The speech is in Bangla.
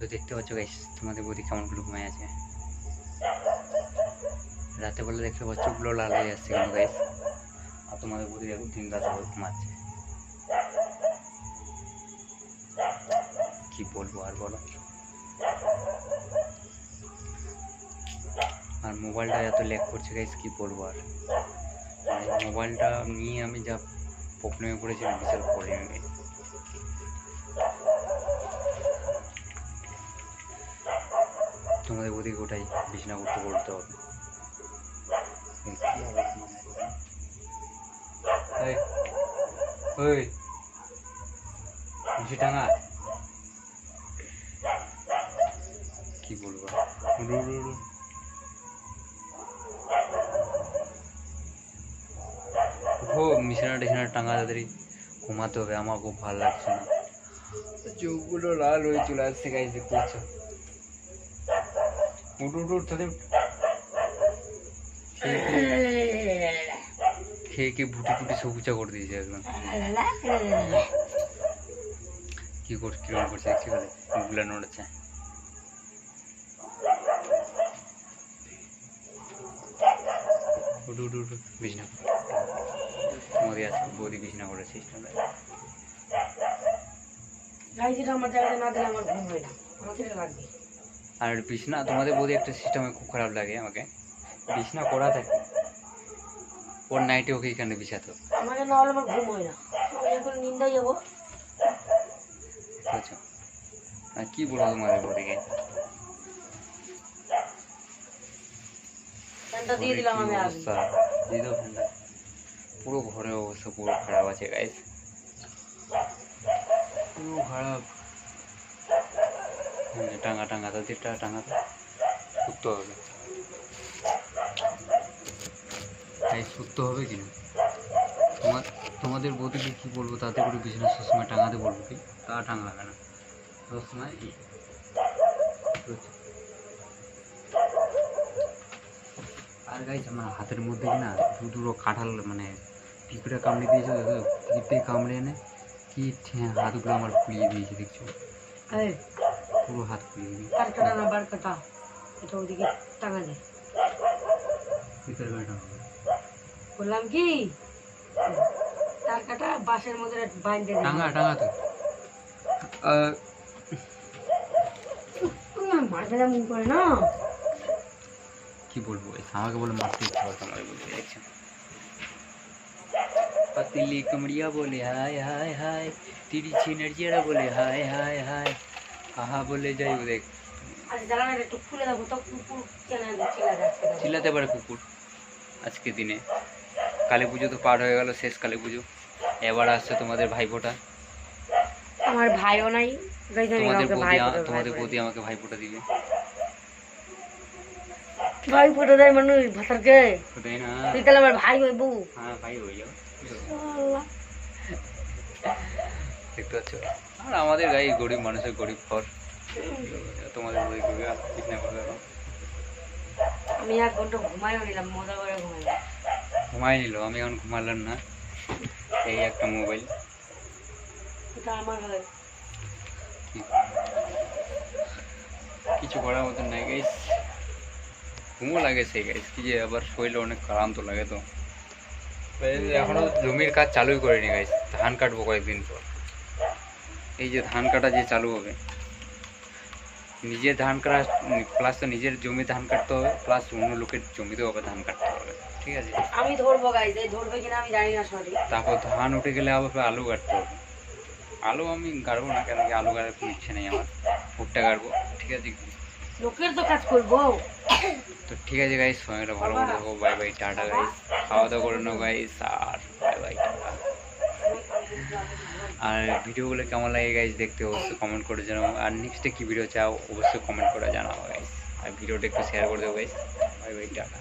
তো দেখতে পাচ্ছ গাইস তোমাদের বৌদি কেমন করে ঘুমায় আছে? রাতে বেলা দেখতে পাচ্ছ চোখগুলো লাল হয়ে যাচ্ছে কেন গাইস আর তোমাদের বৌদি দেখো দিন রাত ঘুমাচ্ছে। কি বলব আর বলো? আর মোবাইলটা এত ল্যাগ করছে গাইস কি বলব আর? মানে মোবাইলটা নিয়ে আমি যা প্রবলেমে পড়েছিলাম বিশাল প্রবলেমে তোমাদের ওদিকে ওটাই, বিছনা করতে বলতে হবে। টাঙা কি বলব। উঠো মিশনা টিশনা টাঙা, তাড়াতাড়ি ঘুমাতে হবে। আমার খুব ভালো লাগছে না। চোখগুলো লাল হয়ে চলে আসছে দেখতে পাচ্ছ? উঠ উঠ উঠ তাদের খেয়ে খেয়ে- ভুটি টুটি সবুজা করে দিয়েছে একদম। কি করছে মুখগুলো নড়ছে উঠ উঠ বিছনা। তোমাদের আজকে বৌদি বিছনা করেছে গাইজিটা আমার জায়গাতে না দিলে আমার ঘুম হয় না। আমাকে লাগবে। আর বিছনা তোমাদের বৌদি একটা সিস্টেমে খুব খারাপ লাগে আমাকে। বিছনা করা থাকে। ওর নাইটে ওকে এখানে বিছাতো আমাকে না হলে আমার ঘুম হয় না। আমি এখন নিন্দায় যাব। বুঝছ আর কি বলব তোমাদের বৌদিকে? ফ্যানটা দিয়ে দিলাম আমি অবস্থা? দিয়ে দাও ফ্যানটা। পুরো ঘরের অবস্থা পুরো খারাপ আছে গাইস পুরো খারাপ। হ্যাঁ, টাঙা টাঙা তাদেরটা টাঙা তো হবে। তাই সুতো হবে কি না? তোমার তোমাদের বৌদিকে কি বলব? তাতে করে বিছানা সবসময় টাঙাতে বলব কি? তা টাঙাবে না। সবসময় আর গাইজ আমার হাতের মধ্যে না দু দুটো কাঁঠাল মানে পিঁপড়ে কামড়ে দিয়েছে পিঁপড়ে কামড়ে এনে কি হাতগুলো আমার ফুলিয়ে দিয়েছে দেখছ? পুরো হাত ফুলিয়ে দিয়েছে তার কাটা না বার কাটা এটা ওদিকে টাঙা দে ভিতরে বেটা বললাম কি তার কাটা বাঁশের মধ্যে বাইন্দে দে টাঙা টাঙা তো আহ, তুমি আর মারবে না মুখ করে না কি বলবো guys, আমাকে বলে মারতে ইচ্ছা করতো আমার বলতে দেখছো पतली कमड़िया बोले हाय हाय हाय तिरी छिनरिया बोले हाय हाय हाय আহা বলে যাই দেখ। চিল্লাতে পারে কুকুর আজকে দিনে। কালী পুজো তো পার হয়ে গেল শেষ কালী পুজো। এবার আসছে তোমাদের ভাইফোঁটা। আমার ভাইও নাই তোমাদের তোমাদের বৌদি আমাকে ভাইফোঁটা দিবে। ভাই ফটো দেয় মানুষ ভাতারকে? তুই তাহলে আমার ভাই হইবু। হ্যাঁ ভাই হইয়া। দেখতে পাচ্ছ? আর আমাদের গায়ে গরিব মানুষের গরিব ঘর। তোমাদের আর ঠিক না করবে এখন। আমি এক ঘণ্টা ঘুমাইও নিলাম মজা করে ঘুমাইলাম ঘুমাই নিল আমি এখন ঘুমালাম না। এই একটা মোবাইল। এটা আমার হয়। কিছু করার মতন নাই গাইস ঘুমও লাগে সেই গাইস কি যে আবার শরীরে অনেক ক্লান্ত লাগে তো। এখনও জমির কাজ চালুই করিনি গাইস ধান কাটবো কয়েকদিন পর। এই যে ধান কাটা যে চালু হবে। নিজের ধান কাটা প্লাস তো নিজের জমি ধান কাটতে হবে প্লাস অন্য লোকের জমিতেও হবে ধান কাটতে হবে ঠিক আছে? আমি ধরবো গাইজ এই ধরবে কিনা আমি জানি না সরি তারপর ধান উঠে গেলে আবার আলু কাটতে হবে। আলু আমি গাড়বো না কেন কি আলু গাড়ার কোনো ইচ্ছে নেই আমার। ভুট্টা গাড়বো ঠিক আছে? লোকের তো কাজ করব। তো ঠিক আছে গাইস সময়টা ভালো করে থাকো বাই বাই টাটা গাইস খাওয়া দাওয়া করে নাও গাইস আর বাই বাই টাটা। আর ভিডিওগুলো কেমন লাগে গাইজ দেখতে অবশ্যই কমেন্ট করে জানাও। আর নেক্সটে কী ভিডিও চাও, অবশ্যই কমেন্ট করে জানাও গাইজ আর ভিডিওটা একটু শেয়ার করে দেবো গাইজ বাই বাই টাটা।